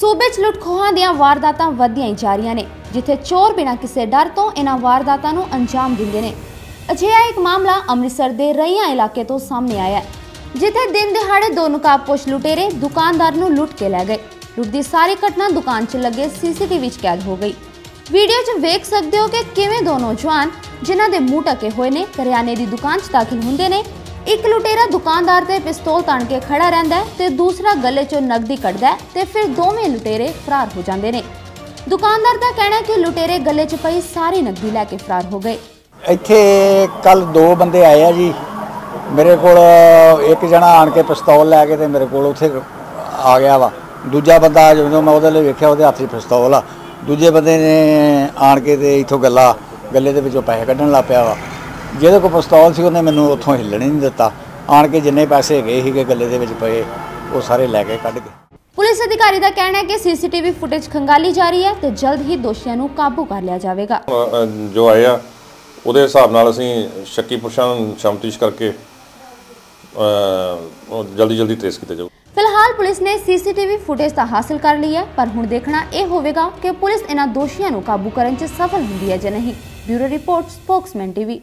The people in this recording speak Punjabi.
ਸੂਬੇ 'ਚ ਲੁੱਟਖੋਹਾਂ ਦੀਆਂ ਵਾਰਦਾਤਾਂ ਵਧੀਆਂ ਜਾ ਰਹੀਆਂ ਨੇ, ਜਿੱਥੇ ਚੋਰ ਬਿਨਾਂ ਕਿਸੇ ਡਰ ਤੋਂ ਇਹਨਾਂ ਵਾਰਦਾਤਾਂ ਨੂੰ ਅੰਜਾਮ ਦਿੰਦੇ ਨੇ। ਅਜਿਹਾ ਇੱਕ ਮਾਮਲਾ ਅੰਮ੍ਰਿਤਸਰ ਦੇ ਰਈਆਂ ਇਲਾਕੇ ਤੋਂ ਸਾਹਮਣੇ ਆਇਆ ਜਿੱਥੇ ਦਿਨ ਦਿਹਾੜੇ ਦੋ ਨਕਾਬਪੋਸ਼ ਲੁਟੇਰੇ ਦੁਕਾਨਦਾਰ ਨੂੰ ਲੁੱਟ ਕੇ ਲੈ ਗਏ। ਲੁੱਟ ਦੀ ਸਾਰੀ ਘਟਨਾ ਦੁਕਾਨ 'ਚ ਲੱਗੇ ਸੀਸੀਟੀਵੀ 'ਚ ਕੈਦ ਹੋ ਗਈ। ਵੀਡੀਓ 'ਚ ਵੇਖ ਸਕਦੇ ਹੋ ਕਿ ਕਿਵੇਂ ਦੋ ਨੌਜਵਾਨ, ਜਿਨ੍ਹਾਂ ਦੇ ਮੂੰਹ ਢਕੇ ਹੋਏ ਨੇ, ਕਰਿਆਨੇ ਦੀ ਦੁਕਾਨ 'ਚ ਦਾਖਲ ਹੁੰਦੇ ਨੇ ਇੱਕ ਲੁਟੇਰਾ ਦੁਕਾਨਦਾਰ ਤੇ ਪਿਸਤੌਲ ਤਣ ਕੇ ਖੜਾ ਰਹਿੰਦਾ ਤੇ ਦੂਸਰਾ ਗੱਲੇ 'ਚੋਂ ਨਕਦੀ ਕੱਢਦਾ ਤੇ ਫਿਰ ਦੋਵੇਂ ਲੁਟੇਰੇ ਫਰਾਰ ਹੋ ਜਾਂਦੇ ਨੇ। ਦੁਕਾਨਦਾਰ ਦਾ ਕਹਿਣਾ ਹੈ ਕਿ ਲੁਟੇਰੇ ਗੱਲੇ 'ਚ ਪਈ ਸਾਰੀ ਨਕਦੀ ਲੈ ਕੇ ਫਰਾਰ ਹੋ ਗਏ। ਇੱਥੇ ਕੱਲ ਦੋ ਬੰਦੇ ਆਏ ਆ ਜੀ। ਮੇਰੇ ਕੋਲ ਇੱਕ ਜਣਾ ਆਣ ਕੇ ਪਿਸਤੌਲ ਲੈ ਕੇ ਤੇ ਮੇਰੇ ਕੋਲ ਉੱਥੇ ਆ ਗਿਆ ਵਾ। ਦੂਜਾ ਬੰਦਾ ਜਦੋਂ ਮੈਂ ਉਹਦੇ ਲਈ ਵੇਖਿਆ, ਉਹਦੇ ਹੱਥ 'ਚ ਪਿਸਤੌਲ ਆ। ਦੂਜੇ ਬੰਦੇ ਨੇ ਆਣ ਕੇ ਤੇ ਇਥੋਂ ਗੱਲਾ, ਗੱਲੇ ਦੇ ਵਿੱਚੋਂ ਪੈਸੇ ਕੱਢਣ ਲੱਗ ਪਿਆ ਵਾ। ਜਿਹਦੇ ਕੋਲ ਪਿਸਤੌਲ ਸੀ ਉਹਨੇ ਮੈਨੂੰ ਉੱਥੋਂ ਹਿੱਲਣ ਹੀ ਨਹੀਂ ਦਿੱਤਾ। ਆਣ ਕੇ ਜਿੰਨੇ ਪੈਸੇ ਹੈਗੇ ਸੀਗੇ ਗੱਲੇ ਦੇ ਵਿੱਚ ਪਏ ਉਹ ਸਾਰੇ ਲੈ ਕੇ ਕੱਢ ਕੇ ਪੁਲਿਸ ਅਧਿਕਾਰੀ ਦਾ ਕਹਿਣਾ ਹੈ ਕਿ ਸੀਸੀਟੀਵੀ ਫੁਟੇਜ ਖੰਗਾਲੀ ਜਾ ਰਹੀ ਹੈ ਤੇ ਜਲਦ ਹੀ ਦੋਸ਼ੀਆਂ ਨੂੰ ਕਾਬੂ ਕਰ ਲਿਆ ਜਾਵੇਗਾ। ਜੋ ਆਏ ਆ ਉਹਦੇ ਹਿਸਾਬ ਨਾਲ ਅਸੀਂ ਸ਼ੱਕੀ ਪੁਰਸ਼ਾਂ ਨੂੰ ਸ਼ਮਤੀਸ਼ ਕਰਕੇ ਜਲਦੀ ਜਲਦੀ ਟ੍ਰੇਸ ਕੀਤੇ ਜਾਊ। ਫਿਲਹਾਲ ਪੁਲਿਸ ਨੇ ਸੀਸੀਟੀਵੀ ਫੁਟੇਜ ਤਾਂ ਹਾਸਲ ਕਰ ਲਈ ਹੈ ਪਰ ਹੁਣ ਦੇਖਣਾ ਇਹ ਹੋਵੇਗਾ ਕਿ ਪੁਲਿਸ ਇਹਨਾਂ ਦੋਸ਼ੀਆਂ ਨੂੰ ਕਾਬੂ ਕਰਨ 'ਚ ਸਫਲ ਹੁੰਦੀ ਹੈ ਜਾਂ ਨਹੀਂ। Bureau report Spokesman TV.